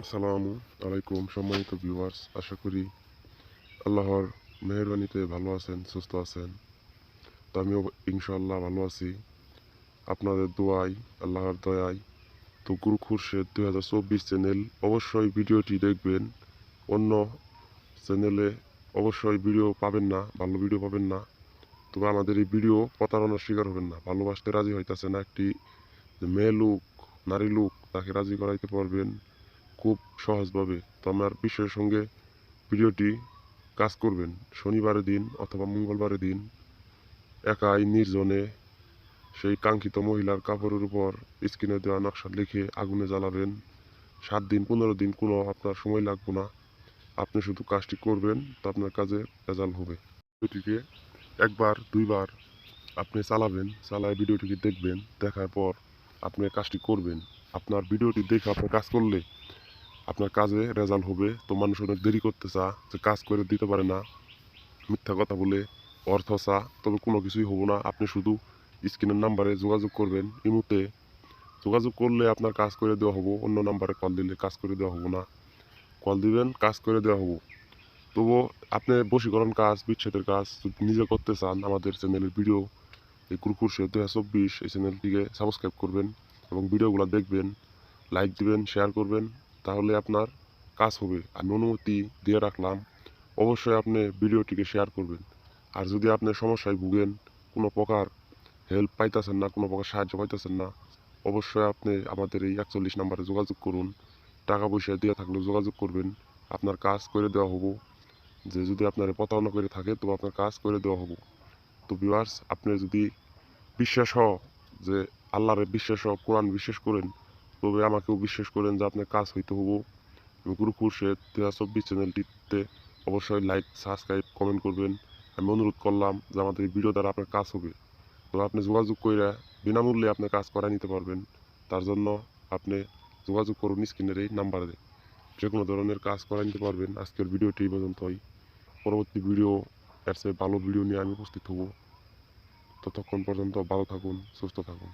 আসসালামু আলাইকুম সম্মানিত ভিউয়ার্স আশা করি আল্লাহর মেহরবানিতে ভালো আছেন, সুস্থ আছেন। তো আমিও ইনশাআল্লাহ ভালো আছি। আপনাদের দোয়াই, আল্লাহর দয়ায় তো গুরু খুরশেদ দুই হাজার চব্বিশ চ্যানেল অবশ্যই ভিডিওটি দেখবেন। অন্য চ্যানেলে অবশ্যই ভিডিও পাবেন না, ভালো ভিডিও পাবেন না। তবে আমাদের এই ভিডিও প্রতারণার শিকার হবেন না। ভালোবাসতে রাজি হইতেছে না একটি মেয়ে লোক, নারী লোক, তাকে রাজি করাইতে পারবেন। খুব সহজভাবে। তো আমার বিশ্বের সঙ্গে ভিডিওটি কাজ করবেন। শনিবারের দিন অথবা মঙ্গলবারের দিন একাই নির্জনে সেই কাঙ্ক্ষিত মহিলার কাপড়ের উপর স্ক্রিনে দেওয়া নকশা লিখে আগুনে জ্বালাবেন। সাত দিন, পনেরো দিন কোনো আপনার সময় লাগবে না। আপনি শুধু কাজটি করবেন, তো আপনার কাজে রেজাল্ট হবে। ভিডিওটিকে একবার, দুইবার আপনি চালাবেন, চালায় ভিডিওটিকে দেখবেন, দেখার পর আপনি কাজটি করবেন। আপনার ভিডিওটি দেখে আপনি কাজ করলে আপনার কাজে রেজাল্ট হবে, তো মানুষ অনেক দেরি করতে চা যে কাজ করে দিতে পারে না। মিথ্যা কথা বলে অর্থ চা, তবে কোনো কিছুই হব না। আপনি শুধু স্ক্রিনের নাম্বারে যোগাযোগ করবেন ইমুতে যোগাযোগ করলে আপনার কাজ করে দেওয়া হব, অন্য নাম্বারে কল দিলে কাজ করে দেওয়া হব না। কল দিবেন, কাজ করে দেওয়া হব। তবুও আপনি বশীকরণ কাজ, বিচ্ছেদের কাজ যদি নিজে করতে চান আমাদের চ্যানেলের ভিডিও এই কুরকুর সে দু হাজার চব্বিশ এই চ্যানেলটিকে সাবস্ক্রাইব করবেন এবং ভিডিওগুলো দেখবেন লাইক দিবেন শেয়ার করবেন। তাহলে আপনার কাজ হবে। আমি অনুমতি দিয়ে রাখলাম। অবশ্যই আপনি ভিডিওটিকে শেয়ার করবেন। আর যদি আপনি সমস্যায় ভুগেন, কোনো প্রকার হেল্প পাইতেছেন না, কোনো প্রকার সাহায্য পাইতেছেন না, অবশ্যই আপনি আমাদের এই একচল্লিশ নাম্বারে যোগাযোগ করুন। টাকা পয়সা দিয়ে থাকলে যোগাযোগ করবেন। আপনার কাজ করে দেওয়া হব। যে যদি আপনার প্রতারণা করে থাকে, তো আপনার কাজ করে দেওয়া হব। তো ভিউয়ার্স আপনি যদি বিশ্বাস হ যে আল্লাহরে বিশ্বাস হ কোরআন বিশ্বাস করেন তবে আমাকেও বিশ্বাস করেন যে আপনার কাজ হইতে হব। গুরু খুরশেদ দু চব্বিশ চ্যানেলটিতে অবশ্যই লাইক সাবস্ক্রাইব কমেন্ট করবেন। আমি অনুরোধ করলাম যে আমাদের এই ভিডিও দ্বারা আপনার কাজ হবে। তো আপনি যোগাযোগ করে বিনামূল্যে আপনি কাজ করাই নিতে পারবেন। তার জন্য আপনি যোগাযোগ করুন স্ক্রিনের এই নাম্বারে যে কোনো ধরনের কাজ করাই নিতে পারবেন। আজকের ভিডিওটি এই পর্যন্তই। পরবর্তী ভিডিও এর চেয়ে ভালো ভিডিও নিয়ে আমি উপস্থিত হব। ততক্ষণ পর্যন্ত ভালো থাকুন, সুস্থ থাকুন।